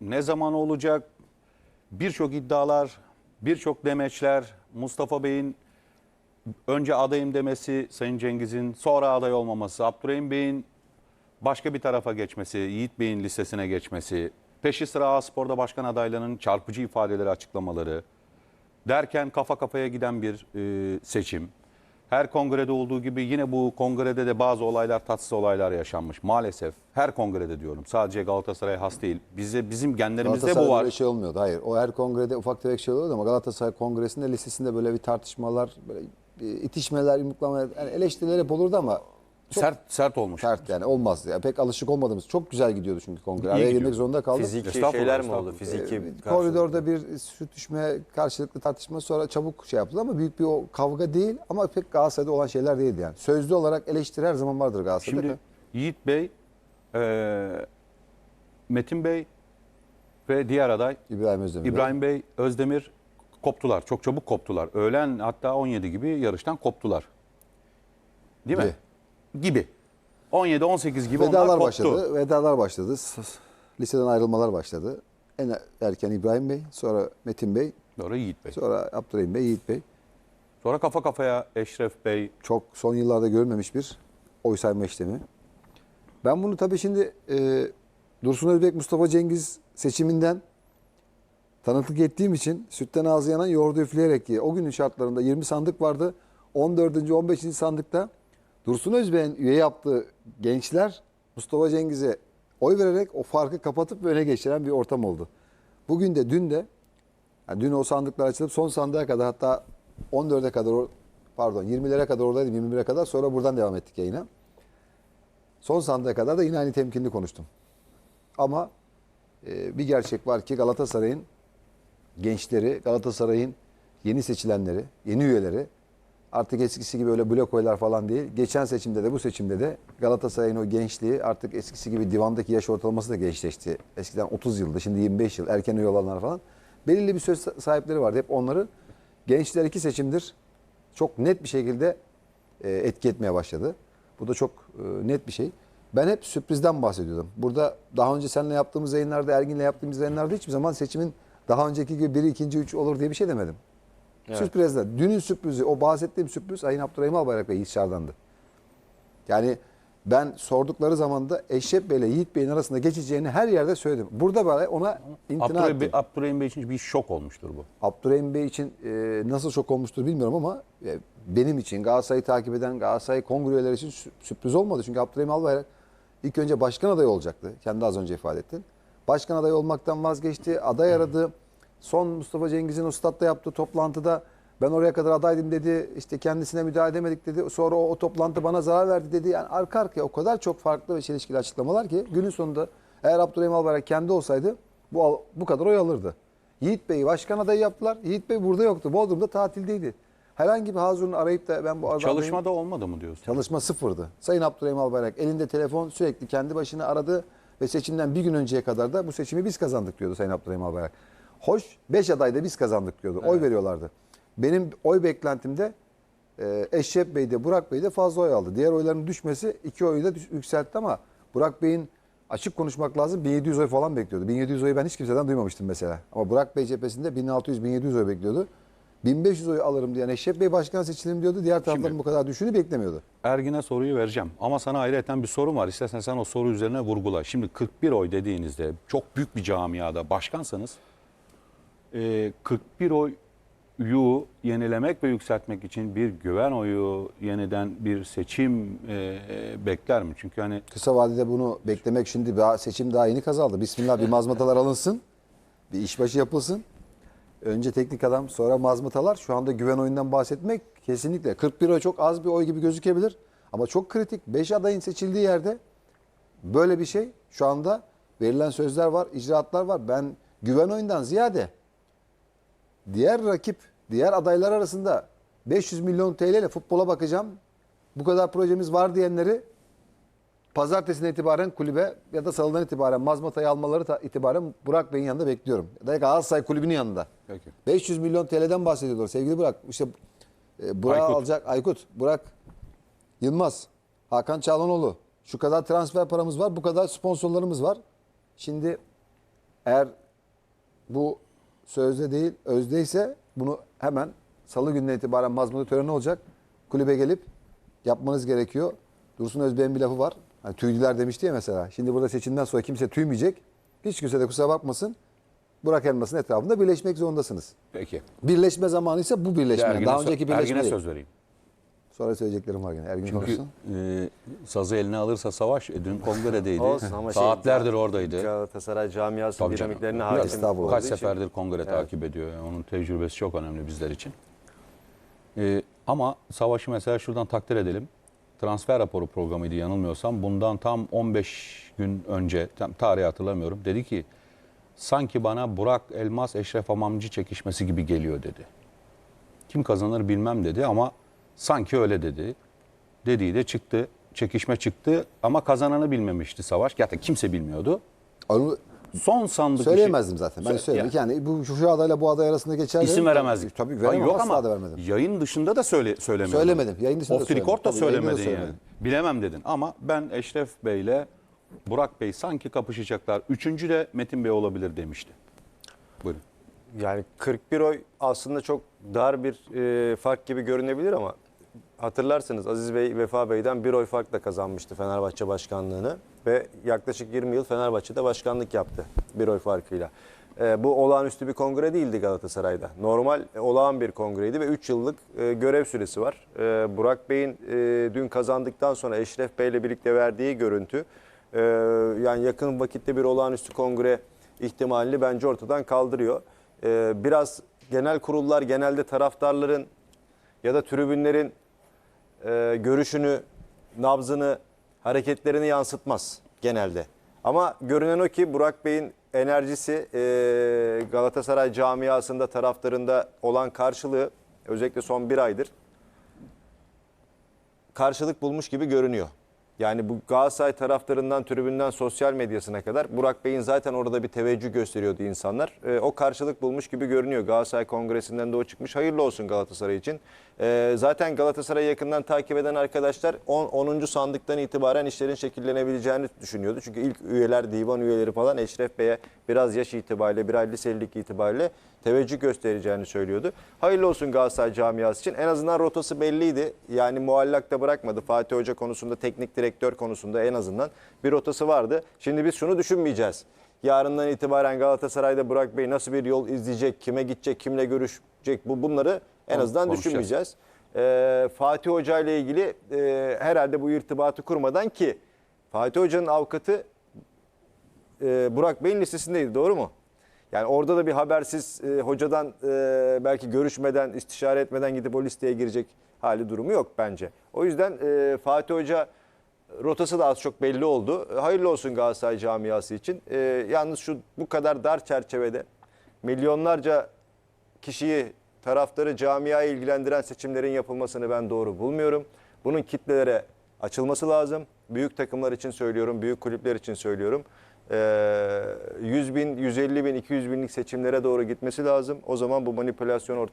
ne zaman olacak? Birçok iddialar, birçok demeçler, Mustafa Bey'in önce adayım demesi Sayın Cengiz'in, sonra aday olmaması, Abdurrahim Bey'in başka bir tarafa geçmesi, Yiğit Bey'in listesine geçmesi, peşi sıra A-Spor'da başkan adaylarının çarpıcı ifadeleri, açıklamaları derken kafa kafaya giden bir e, seçim. Her kongrede olduğu gibi yine bu kongrede de bazı olaylar, tatsız olaylar yaşanmış. Maalesef her kongrede diyorum. Sadece Galatasaray has değil. Bize bizim genlerimizde bu var. böyle şey olmuyordu. Hayır. O her kongrede ufak tefek şey oluyordu ama Galatasaray Kongresi'nde listesinde böyle bir tartışmalar, böyle bir itişmeler, yumruklamalar, yani eleştiriler hep olurdu ama çok Sert sert olmuş. sert yani olmazdı. Yani pek alışık olmadığımız. Çok güzel gidiyordu çünkü kongre. Araya girmek zorunda kaldık. Fiziki şeyler mi oldu? Fiziki Ee, koridorda bir sürtüşme, karşılıklı tartışma sonra çabuk şey yapıldı ama büyük bir o kavga değil ama pek Galatasaray'da olan şeyler değildi yani. Sözlü olarak eleştiri her zaman vardır Galatasaray'da. Şimdi Yiğit Bey, e, Metin Bey ve diğer aday İbrahim Özdemir. İbrahim Bey, Özdemir koptular. Çok çabuk koptular. Öğlen hatta 17 gibi yarıştan koptular. Değil mi? Gibi. 17-18 gibi onlar Vedalar koptu. başladı. Vedalar başladı. Liseden ayrılmalar başladı. En erken İbrahim Bey, sonra Metin Bey, Sonra Yiğit Bey. sonra Abdurrahim Bey, Yiğit Bey. Sonra kafa kafaya Eşref Bey. Çok son yıllarda görülmemiş bir oy sayma işlemi. Ben bunu tabii şimdi e, Dursun Özbek, Mustafa Cengiz seçiminden tanıklık ettiğim için sütten ağzı yanan yoğurdu üfleyerek ye. O günün şartlarında 20 sandık vardı. 14. 15. sandıkta Dursun Özbek'in üye yaptığı gençler Mustafa Cengiz'e oy vererek o farkı kapatıp öne geçiren bir ortam oldu. Bugün de dün de yani dün o sandıklar açılıp son sandığa kadar hatta 14'e kadar pardon 20'lere kadar oradaydım 21'e kadar sonra buradan devam ettik yayına. Son sandığa kadar da yine aynı temkinli konuştum. Ama e, bir gerçek var ki Galatasaray'ın gençleri, Galatasaray'ın yeni seçilenleri, yeni üyeleri artık eskisi gibi öyle blok oylar falan değil. Geçen seçimde de bu seçimde de Galatasaray'ın o gençliği artık eskisi gibi divandaki yaş ortalaması da gençleşti. Eskiden 30 yıldı, şimdi 25 yıl erken üye olanlar falan. Belirli bir söz sahipleri vardı. Hep onları gençler iki seçimdir çok net bir şekilde e, etki etmeye başladı. Bu da çok e, net bir şey. Ben hep sürprizden bahsediyordum. Burada daha önce seninle yaptığımız yayınlarda, Ergin'le yaptığımız yayınlarda hiçbir zaman seçimin daha önceki gibi biri, ikinci, üç olur diye bir şey demedim. Sürprizler. Dünün sürprizi, o bahsettiğim sürpriz Sayın Abdurrahim Albayrak ve Yiğit Şardan'dı. Yani ben sordukları zaman da Eşref Bey ile Yiğit Bey'in arasında geçeceğini her yerde söyledim. Burada böyle ona imtina Abdurrahim ettim. Bey, Abdurrahim Bey için bir şok olmuştur bu. Abdurrahim Bey için e, nasıl şok olmuştur bilmiyorum ama e, benim için Galatasaray'ı takip eden Galatasaray kongre üyeleri için sü- sürpriz olmadı. Çünkü Abdurrahim Albayrak ilk önce başkan adayı olacaktı. Kendi az önce ifade ettin. Başkan adayı olmaktan vazgeçti. Aday aradı. Son Mustafa Cengiz'in o statta yaptığı toplantıda ben oraya kadar adaydım dedi. İşte kendisine müdahale edemedik dedi. Sonra o, o toplantı bana zarar verdi dedi. Yani arka arkaya o kadar çok farklı ve çelişkili açıklamalar ki günün sonunda eğer Abdurrahim Albayrak kendi olsaydı bu, bu kadar oy alırdı. Yiğit Bey'i başkan adayı yaptılar. Yiğit Bey burada yoktu. Bodrum'da tatildeydi. Herhangi bir Hazur'un arayıp da ben bu adamdayım- Çalışmada olmadı mı diyorsun? Çalışma sıfırdı. Sayın Abdurrahim Albayrak elinde telefon sürekli kendi başına aradı ve seçimden bir gün önceye kadar da bu seçimi biz kazandık diyordu Sayın Abdurrahim Albayrak. Hoş 5 adayda biz kazandık diyordu. Oy veriyorlardı. Benim oy beklentimde e, Eşref Bey de Burak Bey de fazla oy aldı. Diğer oyların düşmesi iki oyu da yükseltti ama Burak Bey'in açık konuşmak lazım 1700 oy falan bekliyordu. 1700 oyu ben hiç kimseden duymamıştım mesela. Ama Burak Bey cephesinde 1600-1700 oy bekliyordu. 1500 oy alırım diyen Eşref Bey başkan seçilim diyordu. Diğer tarafların bu kadar düşünü beklemiyordu. Ergin'e soruyu vereceğim. Ama sana ayrıca bir sorum var. İstersen sen o soru üzerine vurgula. Şimdi 41 oy dediğinizde çok büyük bir camiada başkansanız e, 41 oyu yenilemek ve yükseltmek için bir güven oyu yeniden bir seçim e, bekler mi? Çünkü hani Kısa vadede bunu beklemek şimdi daha seçim daha yeni kazandı. Bismillah bir mazmatalar alınsın. Bir işbaşı yapılsın. Önce teknik adam sonra mazmatalar. Şu anda güven oyundan bahsetmek kesinlikle. 41 oy çok az bir oy gibi gözükebilir. Ama çok kritik. 5 adayın seçildiği yerde böyle bir şey. Şu anda verilen sözler var, icraatlar var. Ben güven oyundan ziyade diğer rakip, diğer adaylar arasında 500 milyon TL ile futbola bakacağım. Bu kadar projemiz var diyenleri pazartesine itibaren kulübe ya da salıdan itibaren mazmatayı almaları itibaren Burak Bey'in yanında bekliyorum. Ya da Galatasaray kulübünün yanında. Peki. 500 milyon TL'den bahsediyorlar sevgili Burak. İşte e, Burak Aykut. alacak Aykut, Burak Yılmaz, Hakan Çağlanoğlu. Şu kadar transfer paramız var, bu kadar sponsorlarımız var. Şimdi Eğer bu sözde değil, özdeyse bunu hemen salı gününe itibaren mazmunu töreni olacak. Kulübe gelip yapmanız gerekiyor. Dursun Özbey'in bir lafı var. Hani tüydüler demişti ya mesela. Şimdi burada seçimden sonra kimse tüymeyecek. Hiç kimse de kusura bakmasın. Burak Elmas'ın etrafında birleşmek zorundasınız. Peki. Birleşme zamanı ise bu birleşme. Ergin'e Daha önceki birleşme Ergin'e söz vereyim. Sonra söyleyeceklerim var gene. Ergin Çünkü konuşsun. e, sazı eline alırsa savaş. E, dün kongredeydi. Olsun ama şey, Saatlerdir oradaydı. Galatasaray camiası Tabii canım. dinamiklerine hakim. Kaç olduğu için- seferdir kongre takip ediyor. Yani onun tecrübesi çok önemli bizler için. Ee, ama Savaş'ı mesela şuradan takdir edelim. Transfer raporu programıydı yanılmıyorsam. Bundan tam 15 gün önce, tam tarihi hatırlamıyorum. Dedi ki sanki bana Burak Elmas Eşref Hamamcı çekişmesi gibi geliyor dedi. Kim kazanır bilmem dedi ama sanki öyle dedi. Dediği de çıktı. Çekişme çıktı ama kazananı bilmemişti Savaş. Gerçekten kimse bilmiyordu. Onu Son sandık işi- söyleyemezdim zaten. Ben Söyle- söyledik. Yani bu şu, adayla bu aday arasında geçer. İsim veremezdik. Tabii Hayır, veremem. yok ama da vermedim. yayın dışında da söyle, söylemedin. Söylemedim. Yayın dışında da Off söylemedim. da Tabii, yayında da söylemedin yani. söylemedim. Bilemem dedin ama ben Eşref Bey'le Burak Bey sanki kapışacaklar. Üçüncü de Metin Bey olabilir demişti. Buyurun. Yani 41 oy aslında çok dar bir e, fark gibi görünebilir ama hatırlarsınız Aziz Bey Vefa Bey'den bir oy farkla kazanmıştı Fenerbahçe başkanlığını ve yaklaşık 20 yıl Fenerbahçe'de başkanlık yaptı bir oy farkıyla. E, bu olağanüstü bir kongre değildi Galatasaray'da. Normal e, olağan bir kongreydi ve 3 yıllık e, görev süresi var. E, Burak Bey'in e, dün kazandıktan sonra Eşref Bey'le birlikte verdiği görüntü e, yani yakın vakitte bir olağanüstü kongre ihtimalini bence ortadan kaldırıyor. Ee, biraz genel kurullar genelde taraftarların ya da tribünlerin e, görüşünü, nabzını, hareketlerini yansıtmaz genelde. Ama görünen o ki Burak Bey'in enerjisi e, Galatasaray camiasında taraftarında olan karşılığı özellikle son bir aydır karşılık bulmuş gibi görünüyor. Yani bu Galatasaray taraftarından, tribünden sosyal medyasına kadar Burak Bey'in zaten orada bir teveccüh gösteriyordu insanlar. Ee, o karşılık bulmuş gibi görünüyor. Galatasaray Kongresi'nden de o çıkmış. Hayırlı olsun Galatasaray için. Ee, zaten Galatasaray'ı yakından takip eden arkadaşlar 10. 10. sandıktan itibaren işlerin şekillenebileceğini düşünüyordu. Çünkü ilk üyeler, divan üyeleri falan Eşref Bey'e biraz yaş itibariyle, bir ay liselik itibariyle teveccüh göstereceğini söylüyordu. Hayırlı olsun Galatasaray camiası için. En azından rotası belliydi. Yani muallakta bırakmadı. Fatih Hoca konusunda, teknik direktör konusunda en azından bir rotası vardı. Şimdi biz şunu düşünmeyeceğiz. Yarından itibaren Galatasaray'da Burak Bey nasıl bir yol izleyecek, kime gidecek, kimle görüşecek bu bunları en azından düşünmeyeceğiz. Ee, Fatih Hoca ile ilgili e, herhalde bu irtibatı kurmadan ki Fatih Hoca'nın avukatı e, Burak Bey'in listesindeydi doğru mu? Yani orada da bir habersiz e, hocadan e, belki görüşmeden, istişare etmeden gidip o listeye girecek hali durumu yok bence. O yüzden e, Fatih Hoca rotası da az çok belli oldu. Hayırlı olsun Galatasaray camiası için. E, yalnız şu bu kadar dar çerçevede milyonlarca kişiyi, taraftarı, camiayı ilgilendiren seçimlerin yapılmasını ben doğru bulmuyorum. Bunun kitlelere açılması lazım. Büyük takımlar için söylüyorum, büyük kulüpler için söylüyorum. Ee, 100 bin, 150 bin, 200 binlik seçimlere doğru gitmesi lazım. O zaman bu manipülasyon ortaya